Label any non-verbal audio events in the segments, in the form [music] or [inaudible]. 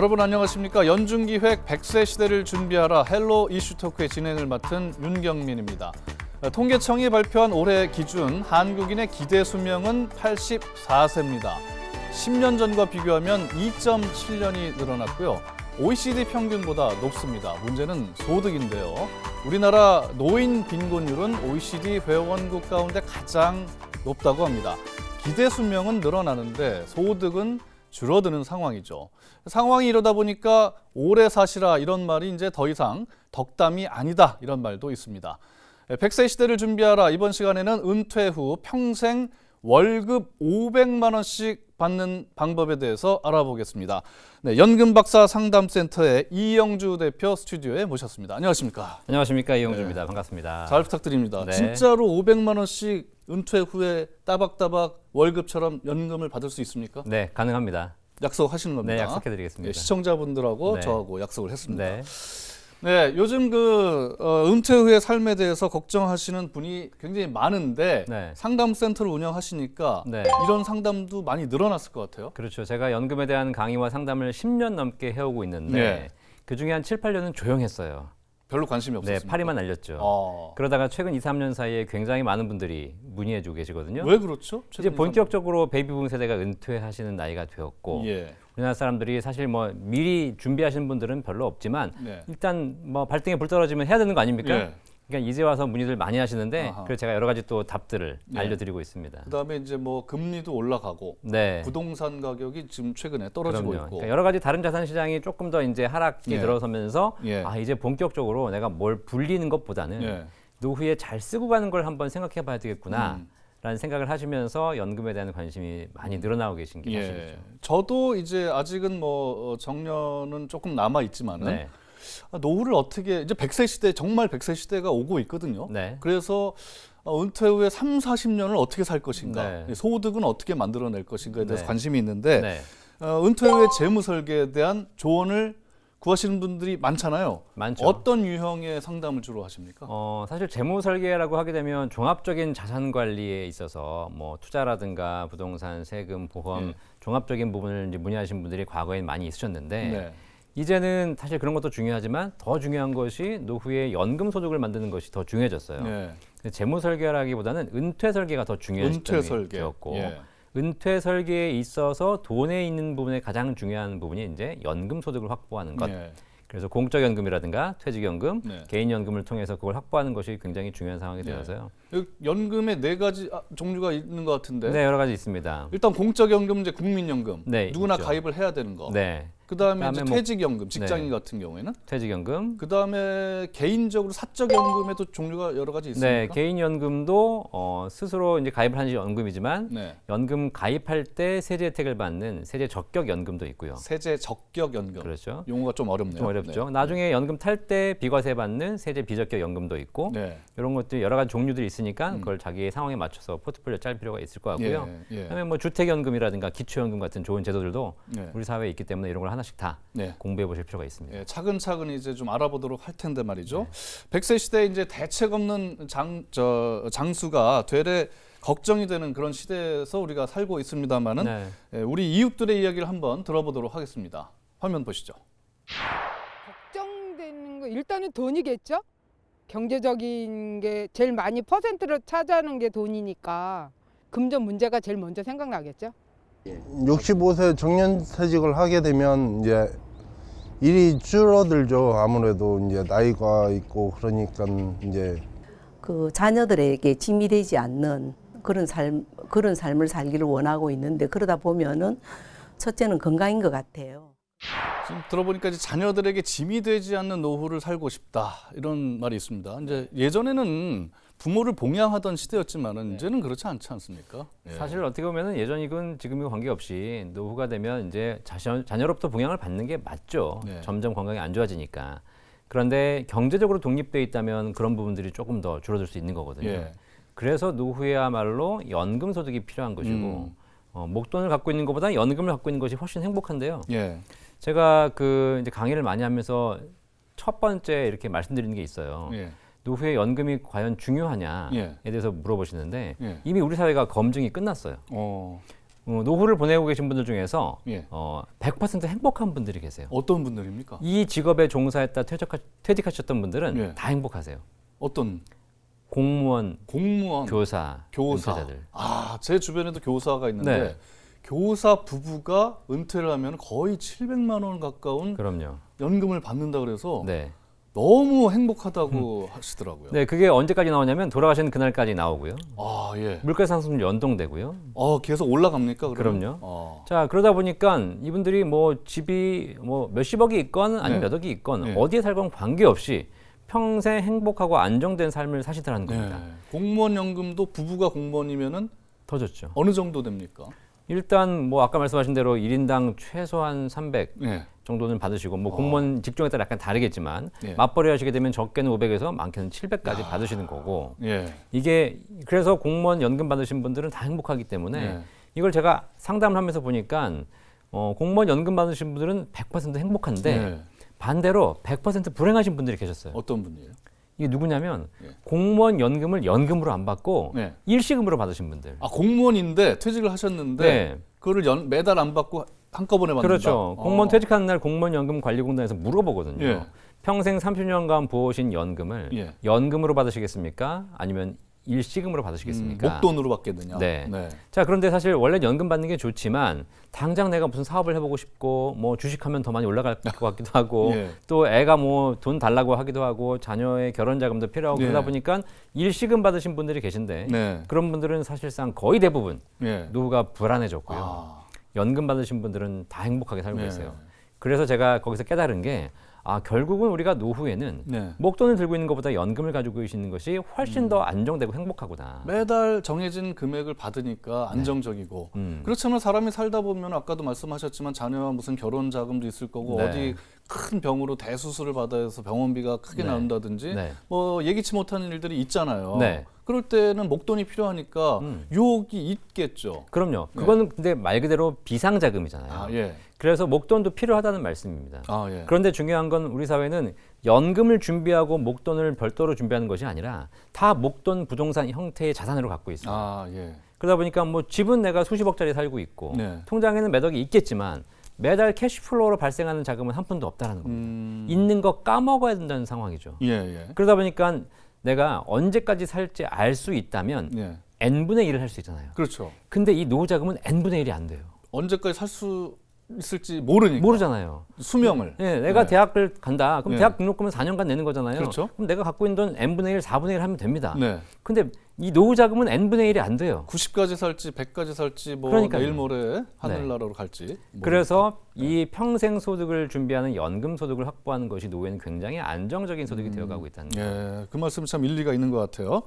여러분 안녕하십니까? 연중기획 100세 시대를 준비하라 헬로 이슈토크의 진행을 맡은 윤경민입니다. 통계청이 발표한 올해 기준 한국인의 기대 수명은 84세입니다. 10년 전과 비교하면 2.7년이 늘어났고요. OECD 평균보다 높습니다. 문제는 소득인데요. 우리나라 노인 빈곤율은 OECD 회원국 가운데 가장 높다고 합니다. 기대 수명은 늘어나는데 소득은 줄어드는 상황이죠. 상황이 이러다 보니까 오래 사시라 이런 말이 이제 더 이상 덕담이 아니다 이런 말도 있습니다. 100세 시대를 준비하라 이번 시간에는 은퇴 후 평생 월급 500만 원씩 받는 방법에 대해서 알아보겠습니다. 네, 연금 박사 상담센터의 이영주 대표 스튜디오에 모셨습니다. 안녕하십니까? 안녕하십니까 이영주입니다. 반갑습니다. 잘 부탁드립니다. 네. 진짜로 500만 원씩 은퇴 후에 따박따박 월급처럼 연금을 받을 수 있습니까? 네, 가능합니다. 약속하시는 겁니다. 네, 약속해드리겠습니다. 예, 시청자분들하고 네. 저하고 약속을 했습니다. 네, 네, 요즘 그 어, 은퇴 후의 삶에 대해서 걱정하시는 분이 굉장히 많은데 네. 상담센터를 운영하시니까 네. 이런 상담도 많이 늘어났을 것 같아요. 그렇죠. 제가 연금에 대한 강의와 상담을 10년 넘게 해오고 있는데 네. 그 중에 한 7, 8년은 조용했어요. 별로 관심이 네, 없었습니다. 파리만 알렸죠. 어. 그러다가 최근 2, 3년 사이에 굉장히 많은 분들이 문의해 주고 계시거든요. 왜 그렇죠? 이제 최근 본격적으로 베이비붐 세대가 은퇴하시는 나이가 되었고 예. 우리나라 사람들이 사실 뭐 미리 준비하시는 분들은 별로 없지만 네. 일단 뭐 발등에 불 떨어지면 해야 되는 거 아닙니까? 예. 그러니까 이제 와서 문의들 많이 하시는데 아하. 그래서 제가 여러 가지 또 답들을 예. 알려드리고 있습니다. 그다음에 이제 뭐 금리도 올라가고 네. 부동산 가격이 지금 최근에 떨어지고 그럼요. 있고. 그러니까 여러 가지 다른 자산 시장이 조금 더 이제 하락이 예. 들어서면서 예. 아 이제 본격적으로 내가 뭘 불리는 것보다는 예. 노후에 잘 쓰고 가는 걸 한번 생각해 봐야 되겠구나. 음. 라는 생각을 하시면서 연금에 대한 관심이 많이 늘어나고 계신 게 예. 사실이죠. 저도 이제 아직은 뭐 어, 정년은 조금 남아 있지만은 네. 아, 노후를 어떻게 이제 100세 시대 정말 100세 시대가 오고 있거든요. 네. 그래서 어, 은퇴 후에 3, 40년을 어떻게 살 것인가, 네. 소득은 어떻게 만들어낼 것인가에 대해서 네. 관심이 있는데 네. 어, 은퇴 후에 재무 설계에 대한 조언을 구하시는 분들이 많잖아요. 많죠. 어떤 유형의 상담을 주로 하십니까? 어, 사실 재무 설계라고 하게 되면 종합적인 자산 관리에 있어서 뭐 투자라든가 부동산, 세금, 보험 예. 종합적인 부분을 이제 문의하신 분들이 과거엔 많이 있으셨는데 네. 이제는 사실 그런 것도 중요하지만 더 중요한 것이 노후에 연금 소득을 만드는 것이 더 중요해졌어요. 네. 재무 설계라기보다는 은퇴 설계가 더 중요한 은퇴 시점이 설계. 되었고 예. 은퇴 설계에 있어서 돈에 있는 부분에 가장 중요한 부분이 이제 연금 소득을 확보하는 것. 예. 그래서 공적 연금이라든가 퇴직 연금, 네. 개인 연금을 통해서 그걸 확보하는 것이 굉장히 중요한 상황이 네. 되어서요. 여기 연금에 네 가지 아, 종류가 있는 것 같은데 네, 여러 가지 있습니다. 일단 공적 연금, 이제 국민 연금 네, 누구나 있죠. 가입을 해야 되는 거. 네, 그다음에 그다음에 뭐- 퇴직연금, 직장인 네. 같은 경우에는 퇴직연금. 그다음에 개인적으로 사적 연금에도 종류가 여러 가지 있습니까? 네, 개인 연금도 어, 스스로 이제 가입을 한 연금이지만 네. 연금 가입할 때 세제 혜택을 받는 세제 적격 연금도 있고요. 세제 적격 연금. 그렇죠. 용어가 좀 어렵네요. 좀 어렵죠. 나중에 연금 탈 때 비과세 받는 세제 비적격 연금도 있고 네. 네. 이런 것들 여러 가지 종류들이 있으니까 그걸 자기의 상황에 맞춰서 포트폴리오 짤 필요가 있을 것 같고요. 예. 예. 그다음에 뭐 주택 연금이라든가 기초 연금 같은 좋은 제도들도 네. 우리 사회에 있기 때문에 이런 걸 하나 씩 다 네. 공부해 보실 필요가 있습니다. 예, 차근차근 이제 좀 알아보도록 할 텐데 말이죠. 네. 백 100세 시대에 이제 대책 없는 장, 저, 장수가 되레 걱정이 되는 그런 시대에서 우리가 살고 있습니다만은 네. 예, 우리 이웃들의 이야기를 한번 들어보도록 하겠습니다. 화면 보시죠. 걱정되는 거 일단은 돈이겠죠. 경제적인 게 제일 많이 퍼센트를 차지하는 게 돈이니까 금전 문제가 제일 먼저 생각나겠죠. 65세 정년퇴직을 하게 되면 이제 일이 줄어들죠. 아무래도 이제 나이가 있고 그러니까 이제 그 자녀들에게 짐이 되지 않는 그런 삶 그런 삶을 살기를 원하고 있는데 그러다 보면은 첫째는 건강인 것 같아요. 지금 들어보니까 이제 자녀들에게 짐이 되지 않는 노후를 살고 싶다 이런 말이 있습니다. 이제 예전에는 부모를 봉양하던 시대였지만은 이제는 그렇지 않지 않습니까? 예. 사실 어떻게 보면은 예전이건 지금이건 관계없이 노후가 되면 이제 자녀, 자녀로부터 봉양을 받는 게 맞죠. 네. 점점 건강이 안 좋아지니까. 그런데 경제적으로 독립돼 있다면 그런 부분들이 조금 더 줄어들 수 있는 거거든요. 예. 그래서 노후에야말로 연금 소득이 필요한 것이고 음. 어, 목돈을 갖고 있는 것보다 연금을 갖고 있는 것이 훨씬 행복한데요. 예. 제가 그 이제 강의를 많이 하면서 첫 번째 이렇게 말씀드리는 게 있어요. 예. 노후에 연금이 과연 중요하냐에 예. 대해서 물어보시는데 예. 이미 우리 사회가 검증이 끝났어요. 어. 어, 노후를 보내고 계신 분들 중에서 예. 어, 100% 행복한 분들이 계세요. 어떤 분들입니까? 이 직업에 종사했다 퇴직하, 퇴직하셨던 분들은 예. 다 행복하세요. 어떤 공무원, 공무원, 교사, 교사. 은퇴자들. 아, 제 주변에도 교사가 있는데 네. 교사 부부가 은퇴를 하면 거의 700만 원 가까운 그럼요. 연금을 받는다 그래서 네. 너무 행복하다고 하시더라고요. 네, 그게 언제까지 나오냐면 돌아가시는 그날까지 나오고요. 아, 예. 물가 상승률 연동되고요. 어, 계속 올라갑니까? 그러면? 그럼요. 어. 자, 그러다 보니까 이분들이 뭐 집이 뭐 몇십억이 있건 아니면 네. 몇 억이 있건 네. 어디에 살건 관계없이 평생 행복하고 안정된 삶을 사시더라는 네. 겁니다. 공무원 연금도 부부가 공무원이면은 더 좋죠. 어느 정도 됩니까? 일단 뭐 아까 말씀하신 대로 1인당 최소한 300 네. 정도는 받으시고 뭐 공무원 직종에 따라 약간 다르겠지만 예. 맞벌이 하시게 되면 적게는 500에서 많게는 700까지 받으시는 거고 예. 이게 그래서 공무원 연금 받으신 분들은 다 행복하기 때문에 네. 이걸 제가 상담을 하면서 보니까 어, 공무원 연금 받으신 분들은 100% 행복한데 네. 반대로 100% 불행하신 분들이 계셨어요. 어떤 분이에요? 이게 누구냐면 예. 공무원 연금을 연금으로 안 받고 네. 일시금으로 받으신 분들. 아, 공무원인데 퇴직을 하셨는데 네. 그거를 연, 매달 안 받고 한꺼번에 받는다. 그렇죠. 공무원 어. 퇴직하는 날 공무원 연금 관리공단에서 물어보거든요. 예. 평생 30년간 부어오신 연금을 예. 연금으로 받으시겠습니까? 아니면 일시금으로 음, 받으시겠습니까? 목돈으로 받겠느냐? 네. 자, 그런데 사실 원래 연금 받는 게 좋지만 당장 내가 무슨 사업을 해보고 싶고 뭐 주식하면 더 많이 올라갈 것 [laughs] 같기도 하고 예. 또 애가 뭐 돈 달라고 하기도 하고 자녀의 결혼 자금도 필요하고 예. 그러다 보니까 일시금 받으신 분들이 계신데 네. 그런 분들은 사실상 거의 대부분 예. 노후가 불안해졌고요. 아. 연금 받으신 분들은 다 행복하게 살고 네. 계세요. 그래서 제가 거기서 깨달은 게 아, 결국은 우리가 노후에는 네. 목돈을 들고 있는 것보다 연금을 가지고 계시는 것이 훨씬 음. 더 안정되고 행복하구나. 매달 정해진 금액을 받으니까 안정적이고 음. 그렇지만 사람이 살다 보면 아까도 말씀하셨지만 자녀와 무슨 결혼 자금도 있을 거고 네. 어디 큰 병으로 대수술을 받아야 해서 병원비가 크게 네. 나온다든지 네. 뭐 예기치 못하는 일들이 있잖아요. 네. 그럴 때는 목돈이 필요하니까 음. 유혹이 있겠죠. 그럼요. 네. 그거는 근데 말 그대로 비상자금이잖아요. 아 예. 그래서 목돈도 필요하다는 말씀입니다. 아 예. 그런데 중요한 건 우리 사회는 연금을 준비하고 목돈을 별도로 준비하는 것이 아니라 다 목돈 부동산 형태의 자산으로 갖고 있어요. 아 예. 그러다 보니까 뭐 집은 내가 수십억짜리 살고 있고 네. 통장에는 몇 억이 있겠지만 매달 캐시플로우로 발생하는 자금은 한 푼도 없다는 겁니다. 음. 있는 거 까먹어야 된다는 상황이죠. 예 예. 그러다 보니까 내가 언제까지 살지 알 수 있다면 예. n분의 1을 할 수 있잖아요. 그렇죠. 근데 이 노후 자금은 n분의 1이 안 돼요. 언제까지 살 수 있을지 모르니까. 모르잖아요. 수명을. 예, 내가 네. 대학을 간다. 그럼 네. 대학 등록금은 4년간 내는 거잖아요. 그렇죠. 럼 내가 갖고 있는 돈 n분의 1, 4분의 1 하면 됩니다. 네. 근데 이 노후 자금은 n분의 1이 안 돼요. 90까지 살지 100까지 살지 뭐 그러니까요. 내일 모레 하늘나라로 갈지. 뭐. 그래서 이 평생 소득을 준비하는 연금 소득을 확보하는 것이 노후에는 굉장히 안정적인 소득이 되어가고 있다는 거예요. 예, 그 말씀 참 일리가 있는 것 같아요.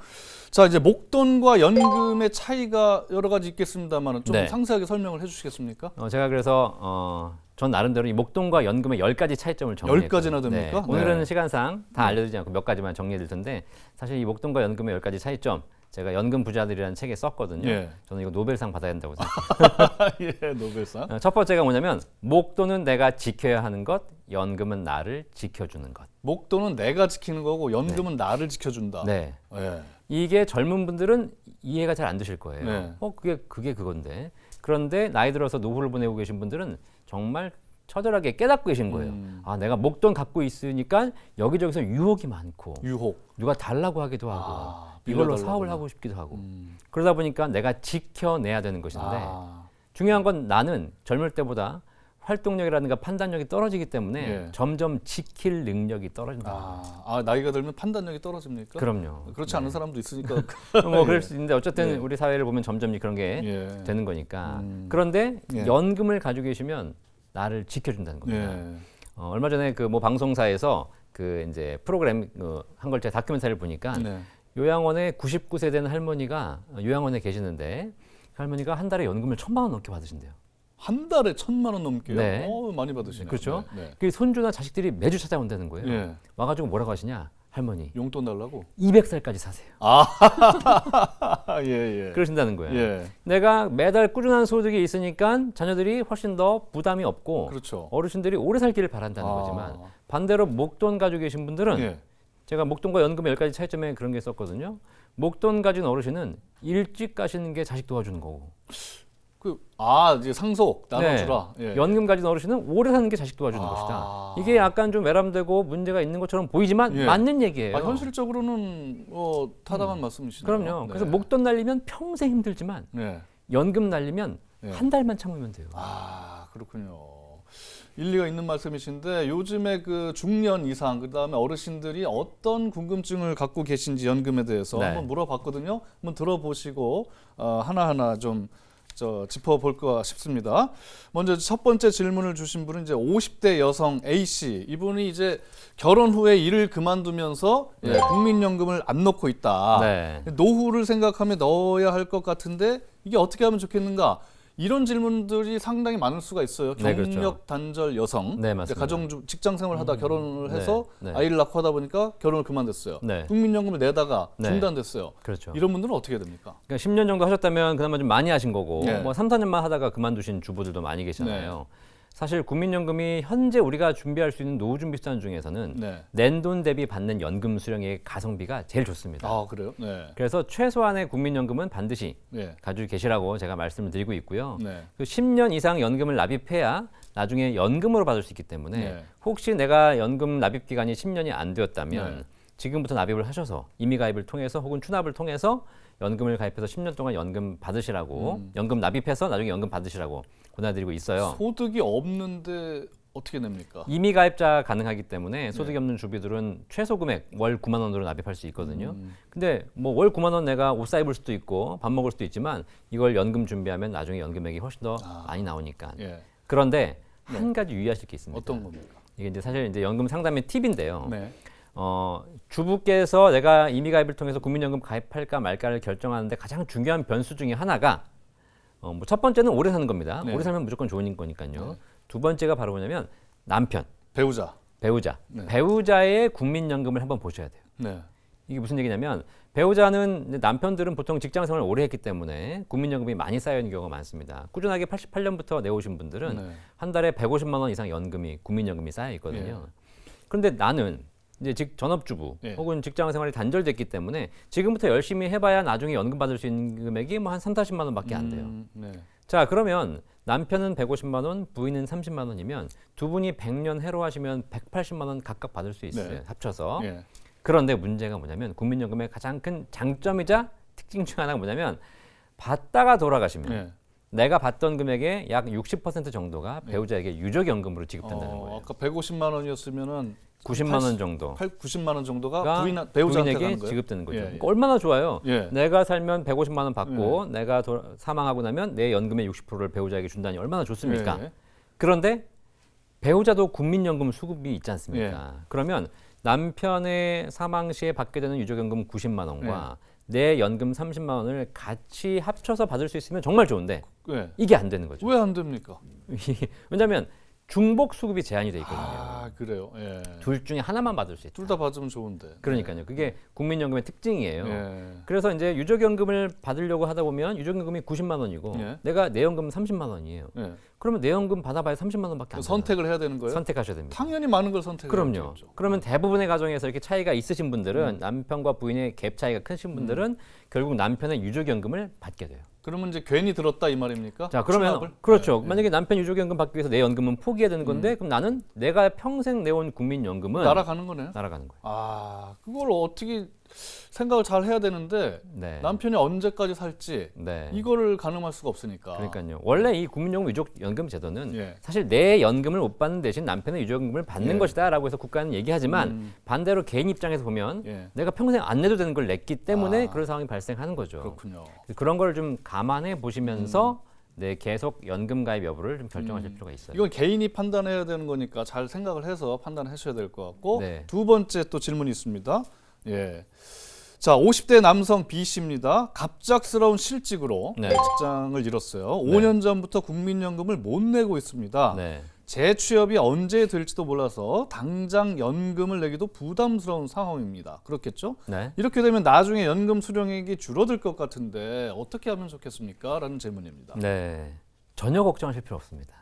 자, 이제 목돈과 연금의 차이가 여러 가지 있겠습니다만 좀 네. 상세하게 설명을 해주시겠습니까? 어, 제가 그래서 어, 전 나름대로 이 목돈과 연금의 열 가지 차이점을 정리했거든요. 가지나 됩니까? 네. 오늘은 네. 시간상 다 알려드리지 않고 몇 가지만 정리해드릴 텐데 사실 이 목돈과 연금의 열 가지 차이점 제가 연금 부자들이라는 책에 썼거든요. 예. 저는 이거 노벨상 받아야 된다고 생각해요. [laughs] 예, 노벨상. 어, 첫 번째가 뭐냐면 목돈은 내가 지켜야 하는 것, 연금은 나를 지켜주는 것. 목돈은 내가 지키는 거고 연금은 나를 지켜준다. 네. 예. 이게 젊은 분들은 이해가 잘 안 되실 거예요. 네. 어 그게 그게 그건데. 그런데 나이 들어서 노후를 보내고 계신 분들은 정말 처절하게 깨닫고 계신 거예요. 음. 아 내가 목돈 갖고 있으니까 여기저기서 유혹이 많고 유혹. 누가 달라고 하기도 하고 아, 이걸로 빌려달라고 사업을 하나. 하고 싶기도 하고 음. 그러다 보니까 내가 지켜내야 되는 것인데 아, 중요한 건 나는 젊을 때보다 활동력이라든가 판단력이 떨어지기 때문에 예. 점점 지킬 능력이 떨어진다. 아, 아, 나이가 들면 판단력이 떨어집니까? 그럼요. 그렇지 않은 사람도 있으니까. [laughs] 뭐 그럴 [laughs] 수 있는데 어쨌든 예. 우리 사회를 보면 점점 그런 게 예. 되는 거니까. 음. 그런데 예. 연금을 가지고 계시면 나를 지켜준다는 겁니다. 예. 어, 얼마 전에 그 뭐 방송사에서 그 이제 프로그램 어, 한걸 제가 다큐멘터리를 보니까 네. 요양원에 99세 된 할머니가 요양원에 계시는데 그 할머니가 한 달에 연금을 천만 원 넘게 받으신대요. 한 달에 천만 원 넘게요. 네. 어, 많이 받으시네요. 그렇죠? 네. 네. 그 손주나 자식들이 매주 찾아온다는 거예요. 예. 와가지고 뭐라고 하시냐? 할머니 용돈 달라고? 200살까지 사세요. 아, [laughs] 예, 예. 그러신다는 거예요. 예. 내가 매달 꾸준한 소득이 있으니까 자녀들이 훨씬 더 부담이 없고 그렇죠. 어르신들이 오래 살기를 바란다는 아. 거지만 반대로 목돈 가지고 계신 분들은 예. 제가 목돈과 연금 열 가지 차이점에 그런 게 썼거든요. 목돈 가진 어르신은 일찍 가시는 게 자식 도와주는 거고 그, 아, 이제 상속 나눠주라. 네. 예. 연금 가진 어르신은 오래 사는 게 자식 도와주는 아. 것이다. 이게 약간 좀 외람되고 문제가 있는 것처럼 보이지만 예. 맞는 얘기예요. 아, 현실적으로는 어, 타당한 말씀이시네요. 그럼요. 네. 그래서 목돈 날리면 평생 힘들지만 네. 연금 날리면 네. 한 달만 참으면 돼요. 아 그렇군요. 일리가 있는 말씀이신데 요즘에 그 중년 이상 그다음에 어르신들이 어떤 궁금증을 갖고 계신지 연금에 대해서 네. 한번 물어봤거든요. 한번 들어보시고 어, 하나하나 좀 저 짚어볼까 싶습니다. 먼저 첫 번째 질문을 주신 분은 이제 50대 여성 A 씨. 이분이 이제 결혼 후에 일을 그만두면서 예, 네. 국민연금을 안 넣고 있다. 네. 노후를 생각하며 넣어야 할 것 같은데 이게 어떻게 하면 좋겠는가? 이런 질문들이 상당히 많을 수가 있어요. 네, 경력 그렇죠. 단절 여성, 네, 이제 맞습니다. 가정 주- 직장 생활하다 결혼을 네, 해서 네. 아이를 낳고 하다 보니까 결혼을 그만뒀어요. 네. 국민연금을 내다가 네. 중단됐어요. 그렇죠. 이런 분들은 어떻게 됩니까? 그러니까 10년 정도 하셨다면 그나마 좀 많이 하신 거고 네. 뭐 3, 4년만 하다가 그만두신 주부들도 많이 계시잖아요. 사실 국민연금이 현재 우리가 준비할 수 있는 노후 준비 수단 중에서는 네. 낸돈 대비 받는 연금 수령의 가성비가 제일 좋습니다. 아 그래요? 네. 그래서 최소한의 국민연금은 반드시 네. 가지고 계시라고 제가 말씀을 드리고 있고요. 네. 그 10년 이상 연금을 납입해야 나중에 연금으로 받을 수 있기 때문에 네. 혹시 내가 연금 납입 기간이 10년이 안 되었다면 네. 지금부터 납입을 하셔서 임의 가입을 통해서 혹은 추납을 통해서 연금을 가입해서 10년 동안 연금 받으시라고 음. 연금 납입해서 나중에 연금 받으시라고 권해드리고 있어요. 소득이 없는데 어떻게 냅니까? 임의 가입자 가능하기 때문에 네. 소득이 없는 주비들은 최소 금액 월 9만 원으로 납입할 수 있거든요. 음. 근데 뭐 월 9만 원 내가 옷 사입을 수도 있고 밥 먹을 수도 있지만 이걸 연금 준비하면 나중에 연금액이 훨씬 더 아. 많이 나오니까. 예. 그런데 네. 한 가지 유의하실 게 있습니다. 어떤 겁니까? 이게 이제 사실 이제 연금 상담의 팁인데요. 네. 어, 주부께서 내가 임의 가입을 통해서 국민연금 가입할까 말까를 결정하는데 가장 중요한 변수 중에 하나가 어, 뭐 첫 번째는 오래 사는 겁니다. 네. 오래 살면 무조건 좋은 거니까요. 네. 두 번째가 바로 뭐냐면 남편, 배우자. 배우자, 네. 배우자의 국민연금을 한번 보셔야 돼요. 네. 이게 무슨 얘기냐면 배우자는 남편들은 보통 직장 생활을 오래 했기 때문에 국민연금이 많이 쌓여 있는 경우가 많습니다. 꾸준하게 88년부터 내오신 분들은 네. 한 달에 150만 원 이상 연금이 국민연금이 쌓여 있거든요. 그런데 나는 이제 직 전업주부 예. 혹은 직장 생활이 단절됐기 때문에 지금부터 열심히 해봐야 나중에 연금 받을 수 있는 금액이 뭐 한 3, 40만 원밖에 안 돼요. 음, 네. 자 그러면 남편은 150만 원, 부인은 30만 원이면 두 분이 100년 해로 하시면 180만 원 각각 받을 수 있어요. 네. 합쳐서. 예. 그런데 문제가 뭐냐면 국민연금의 가장 큰 장점이자 특징 중 하나가 뭐냐면 받다가 돌아가시면 예. 내가 받던 금액의 약 60% 정도가 네. 배우자에게 유족연금으로 지급된다는 어, 거예요. 아까 150만 원이었으면은 90만 원 정도. 8, 90만 원 정도가 가 부인 배우자한테 가는 거예요. 지급되는 거죠. 예, 예. 그러니까 얼마나 좋아요. 예. 내가 살면 150만 원 받고 내가 도- 사망하고 나면 내 연금의 60%를 배우자에게 준다니 얼마나 좋습니까? 예. 그런데 배우자도 국민연금 수급이 있지 않습니까? 예. 그러면 남편의 사망 시에 받게 되는 유족연금 90만 원과 예. 내 연금 30만 원을 같이 합쳐서 받을 수 있으면 정말 좋은데 예. 이게 안 되는 거죠. 왜 안 됩니까? [laughs] 왜냐하면 중복 수급이 제한이 돼 있거든요. 아 그래요. 예. 둘 중에 하나만 받을 수 있다. 둘 다 받으면 좋은데. 그러니까요. 그게 국민연금의 특징이에요. 예. 그래서 이제 유족연금을 받으려고 하다 보면 유족연금이 90만 원이고 예. 내가 내연금 30만 원이에요. 예. 그러면 내연금 받아봐야 30만 원밖에 안 돼요. 선택을 해야 되는 거예요? 선택하셔야 됩니다. 당연히 많은 걸 선택해야 그럼요. 되겠죠. 그러면 대부분의 가정에서 이렇게 차이가 있으신 분들은 음. 남편과 부인의 갭 차이가 크신 분들은 결국 남편의 유족연금을 받게 돼요. 그러면 이제 괜히 들었다 이 말입니까? 자 그러면 추납을? 그렇죠. 예, 예. 만약에 남편 유족연금 받기 위해서 내 연금은 포기해야 되는 건데 그럼 나는 내가 평생 내온 국민연금은 날아가는 거네요. 날아가는 거예요. 아 그걸 어떻게 생각을 잘 해야 되는데 네. 남편이 언제까지 살지 네. 이거를 가늠할 수가 없으니까. 그러니까요. 원래 이 국민연금 유족 연금 제도는 예. 사실 내 연금을 못 받는 대신 남편의 유족연금을 받는 예. 것이다라고 해서 국가는 얘기하지만 음, 반대로 개인 입장에서 보면 예. 내가 평생 안 내도 되는 걸 냈기 때문에 아. 그런 상황이 발생하는 거죠. 그렇군요. 그런 걸 좀 감안해 보시면서 네, 계속 연금 가입 여부를 좀 결정하실 음. 필요가 있어요. 이건 개인이 판단해야 되는 거니까 잘 생각을 해서 판단하셔야 될 것 같고 네. 두 번째 또 질문이 있습니다. 예. 자, 50대 남성 B 씨입니다. 갑작스러운 실직으로 네. 직장을 잃었어요. 5년 전부터 국민연금을 못 내고 있습니다. 네. 재취업이 언제 될지도 몰라서 당장 연금을 내기도 부담스러운 상황입니다. 그렇겠죠? 네. 이렇게 되면 나중에 연금 수령액이 줄어들 것 같은데 어떻게 하면 좋겠습니까? 라는 질문입니다. 네. 전혀 걱정하실 필요 없습니다.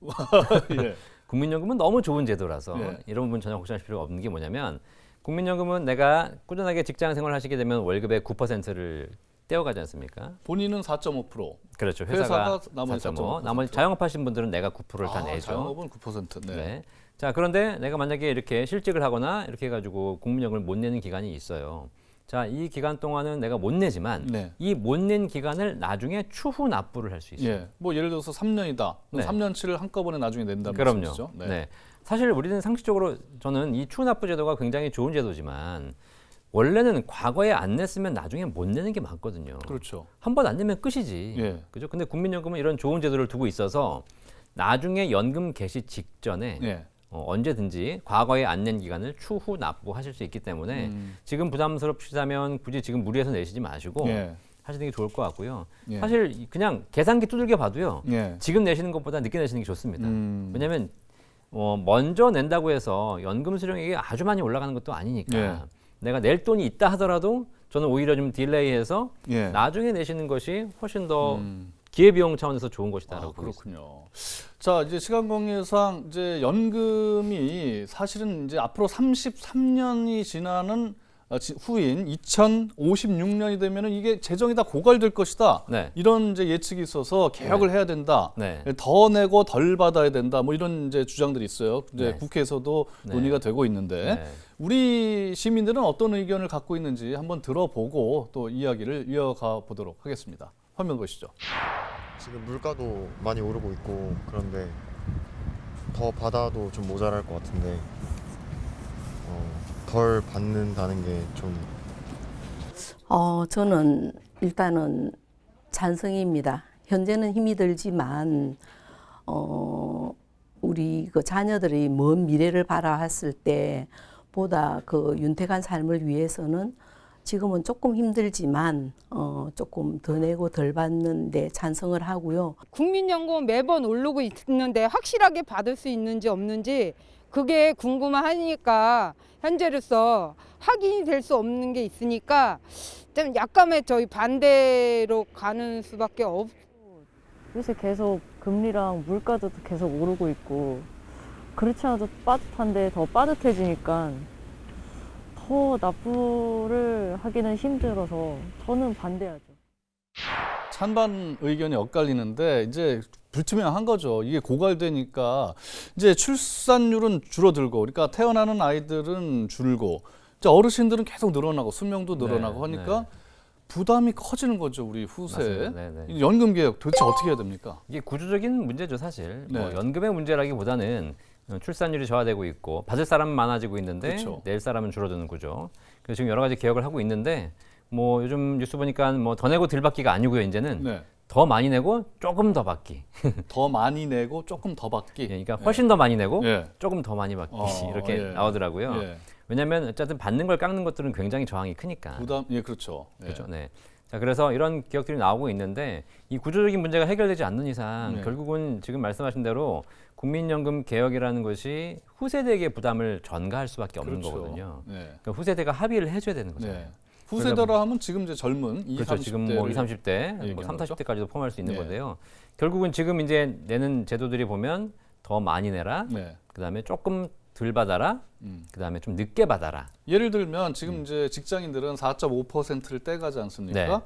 [laughs] 예. [laughs] 국민연금은 너무 좋은 제도라서 네. 이런 부분 전혀 걱정하실 필요가 없는 게 뭐냐면 국민연금은 내가 꾸준하게 직장 생활을 하시게 되면 월급의 9%를 떼어가지 않습니까? 본인은 4.5%. 그렇죠. 회사가 회사가 나머지 4.5, 4.5%. 나머지 자영업하신 분들은 내가 9%를 다 아, 내죠. 자영업은 9%. 네. 네. 자, 그런데 내가 만약에 이렇게 실직을 하거나 이렇게 해가지고 국민연금을 못 내는 기간이 있어요. 자, 이 기간 동안은 내가 못 내지만 네. 이못 낸 기간을 나중에 추후 납부를 할 수 있어요. 예. 뭐 예를 들어서 3년이다. 네. 3년치를 한꺼번에 나중에 낸다는 그럼요. 말씀이죠. 네. 사실 우리는 상식적으로 저는 이 추후 납부 제도가 굉장히 좋은 제도지만 원래는 과거에 안 냈으면 나중에 못 내는 게 맞거든요. 그렇죠. 한 번 안 내면 끝이지. 예. 그죠? 근데 국민연금은 이런 좋은 제도를 두고 있어서 나중에 연금 개시 직전에 예. 어, 언제든지 과거에 안 낸 기간을 추후 납부하실 수 있기 때문에 음. 지금 부담스럽시다면 굳이 지금 무리해서 내시지 마시고 예. 하시는 게 좋을 것 같고요. 예. 사실 이- 그냥 계산기 두들겨 봐도요. 예. 지금 내시는 것보다 늦게 내시는 게 좋습니다. 음. 왜냐하면 어, 먼저 낸다고 해서 연금 수령액이 아주 많이 올라가는 것도 아니니까 예. 내가 낼 돈이 있다 하더라도 저는 오히려 좀 딜레이해서 예. 나중에 내시는 것이 훨씬 더 음. 기회비용 차원에서 좋은 것이다라고 아. 그렇군요. 자, 이제 시간 관계상 이제 연금이 사실은 이제 앞으로 33년이 지나는 후인 2056년이 되면은 이게 재정이 다 고갈될 것이다. 네. 이런 이제 예측이 있어서 개혁을 해야 된다. 네. 더 내고 덜 받아야 된다. 뭐 이런 이제 주장들이 있어요. 이제 네. 국회에서도 네. 논의가 되고 있는데 네. 우리 시민들은 어떤 의견을 갖고 있는지 한번 들어보고 또 이야기를 이어가 보도록 하겠습니다. 화면 보시죠. 지금 물가도 많이 오르고 있고 그런데 더 받아도 좀 모자랄 것 같은데 어, 덜 받는다는 게좀 어, 저는 일단은 찬성입니다. 현재는 힘이 들지만 어, 우리 그 자녀들이 먼 미래를 바라봤을 때 보다 그 윤택한 삶을 위해서는 지금은 조금 힘들지만 어, 조금 더 내고 덜 받는데 찬성을 하고요. 국민연금 매번 오르고 있는데 확실하게 받을 수 있는지 없는지 그게 궁금하니까 현재로서 확인이 될 수 없는 게 있으니까 좀 약간의 저희 반대로 가는 수밖에 없. 요새 계속 금리랑 물가도 계속 오르고 있고 그렇지 않아도 빠듯한데 더 빠듯해지니까 더 납부를 하기는 힘들어서 저는 반대하죠. 찬반 의견이 엇갈리는데 이제 불투명한 거죠. 이게 고갈되니까 이제 출산율은 줄어들고 그러니까 태어나는 아이들은 줄고 이제 어르신들은 계속 늘어나고 수명도 늘어나고 네, 하니까 부담이 커지는 거죠. 우리 후세. 맞습니다. 네, 네. 이 연금 개혁 도대체 어떻게 해야 됩니까? 이게 구조적인 문제죠, 사실. 네. 뭐 연금의 문제라기보다는 어, 출산율이 저하되고 있고 받을 사람은 많아지고 있는데 그쵸. 낼 사람은 줄어드는 구조. 그래서 지금 여러 가지 개혁을 하고 있는데 뭐 요즘 뉴스 보니까 뭐 더 내고 덜 받기가 아니고요, 이제는 네. 더 많이 내고 조금 더 받기. [laughs] 더 많이 내고 조금 더 받기. 예, 그러니까 훨씬 더 많이 내고 예. 조금 더 많이 받기 어, [laughs] 이렇게 예. 나오더라고요. 예. 왜냐하면 어쨌든 받는 걸 깎는 것들은 굉장히 저항이 크니까. 부담 예 그렇죠. 예. 그렇죠. 네. 자, 그래서 이런 기업들이 나오고 있는데 이 구조적인 문제가 해결되지 않는 이상 네. 결국은 지금 말씀하신 대로 국민연금 개혁이라는 것이 후세대에게 부담을 전가할 수밖에 없는 그렇죠. 거거든요. 네. 그러니까 후세대가 합의를 해줘야 되는 거죠. 네. 후세대라 하면 지금 이제 젊은 20, 그렇죠. 지금 뭐 20, 30대, 뭐 얘기하는 30, 40대까지도 포함할 수 있는 네. 건데요. 결국은 지금 이제 내는 제도들이 보면 더 많이 내라, 네. 그다음에 조금 덜 받아라, 음. 그다음에 좀 늦게 받아라. 예를 들면 지금 이제 직장인들은 4.5%를 떼가지 않습니까? 네.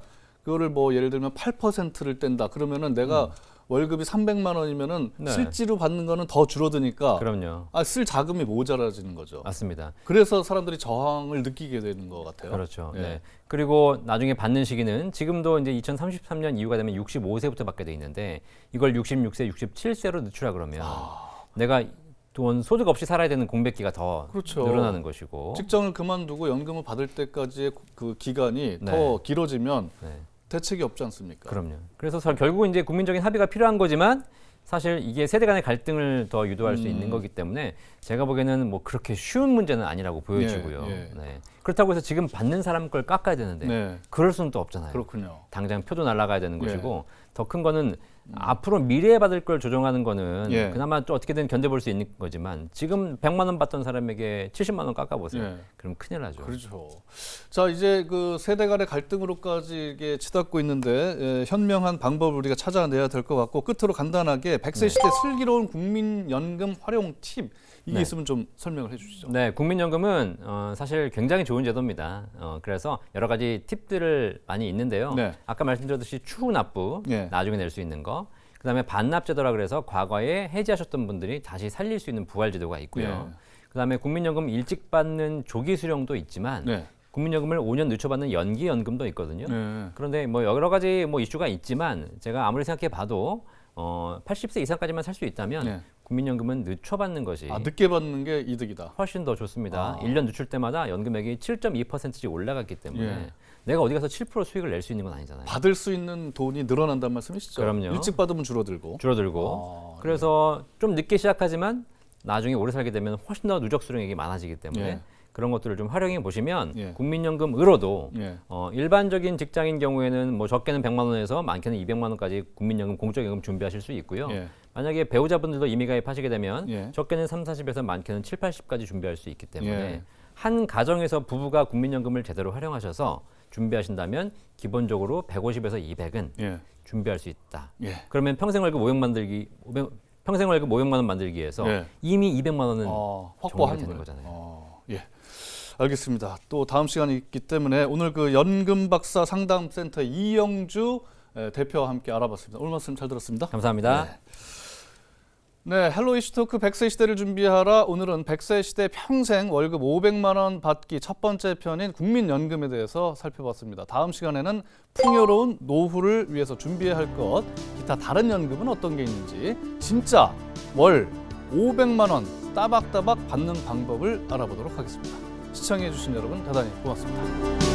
그거를 뭐 예를 들면 8%를 뗀다. 그러면은 내가 월급이 300만 원이면은 음. 네. 실제로 받는 거는 더 줄어드니까 그럼요. 아, 쓸 자금이 모자라지는 거죠. 맞습니다. 그래서 사람들이 저항을 느끼게 되는 것 같아요. 그렇죠. 예. 네. 그리고 나중에 받는 시기는 지금도 이제 2033년 이후가 되면 65세부터 받게 돼 있는데 이걸 66세, 67세로 늦추라 그러면 내가 돈 소득 없이 살아야 되는 공백기가 더 그렇죠. 늘어나는 것이고. 직장을 그만두고 연금을 받을 때까지의 그 기간이 네. 더 길어지면 네. 대책이 없지 않습니까? 그럼요. 그래서 사- 결국은 이제 국민적인 합의가 필요한 거지만 사실 이게 세대 간의 갈등을 더 유도할 수 음. 있는 거기 때문에 제가 보기에는 뭐 그렇게 쉬운 문제는 아니라고 보여지고요. 예, 예. 네. 그렇다고 해서 지금 받는 사람 걸 깎아야 되는데 네. 그럴 수는 또 없잖아요. 그렇군요. 당장 표도 날아가야 되는 예. 것이고 더 큰 거는 앞으로 미래에 받을 걸 조정하는 거는 예. 그나마 또 어떻게든 견뎌볼 수 있는 거지만 지금 100만 원 받던 사람에게 70만 원 깎아보세요. 예. 그럼 큰일 나죠. 그렇죠. 자 이제 그 세대 간의 갈등으로까지 이게 치닫고 있는데 에, 현명한 방법을 우리가 찾아내야 될 것 같고 끝으로 간단하게 100세 시대 슬기로운 국민연금 활용 팁 이게 네. 있으면 좀 설명을 해주시죠. 네, 국민연금은 어, 사실 굉장히 좋은 제도입니다. 어, 그래서 여러 가지 팁들을 많이 있는데요. 네. 아까 말씀드렸듯이 추후 납부, 네. 나중에 낼 수 있는 거, 그다음에 반납 제도라 그래서 과거에 해지하셨던 분들이 다시 살릴 수 있는 부활 제도가 있고요. 네. 그다음에 국민연금 일찍 받는 조기 수령도 있지만 네. 국민연금을 5년 늦춰받는 연기 연금도 있거든요. 네. 그런데 뭐 여러 가지 뭐 이슈가 있지만 제가 아무리 생각해 봐도 어 80세 이상까지만 살 수 있다면 네. 국민연금은 늦춰 받는 것이 아 늦게 받는 게 이득이다. 훨씬 더 좋습니다. 아. 일 1년 늦출 때마다 연금액이 7.2%씩 올라갔기 때문에 예. 내가 어디 가서 7% 수익을 낼 수 있는 건 아니잖아요. 받을 수 있는 돈이 늘어난다는 말씀이시죠? 그럼요. 일찍 받으면 줄어들고. 줄어들고 아, 그래서 좀 늦게 시작하지만 나중에 오래 살게 되면 훨씬 더 누적 수령액이 많아지기 때문에 예. 그런 것들을 좀 활용해 보시면 예. 국민연금으로도 예. 어, 일반적인 직장인 경우에는 뭐 적게는 100만 원에서 많게는 200만 원까지 국민연금 공적연금 준비하실 수 있고요. 예. 만약에 배우자분들도 임의 가입하시게 되면 예. 적게는 3, 40에서 많게는 7, 80까지 준비할 수 있기 때문에 예. 한 가정에서 부부가 국민연금을 제대로 활용하셔서 준비하신다면 기본적으로 150에서 200은 예. 준비할 수 있다. 예. 그러면 평생 월급 500 만들기 500, 평생 월급 500만 원 만들기 위해서 예. 이미 200만 원은 어, 확보하는 되는. 거잖아요. 어, 예. 알겠습니다. 또 다음 시간이 있기 때문에 오늘 그 연금 박사 상담 센터 이영주 에, 대표와 함께 알아봤습니다. 오늘 말씀 잘 들었습니다. 감사합니다. 네. 네, 헬로 이슈토크 100세 시대를 준비하라. 오늘은 100세 시대 평생 월급 500만 원 받기 첫 번째 편인 국민연금에 대해서 살펴봤습니다. 다음 시간에는 풍요로운 노후를 위해서 준비해야 할 것, 기타 다른 연금은 어떤 게 있는지, 진짜 월 500만 원 따박따박 받는 방법을 알아보도록 하겠습니다. 시청해주신 여러분 대단히 고맙습니다.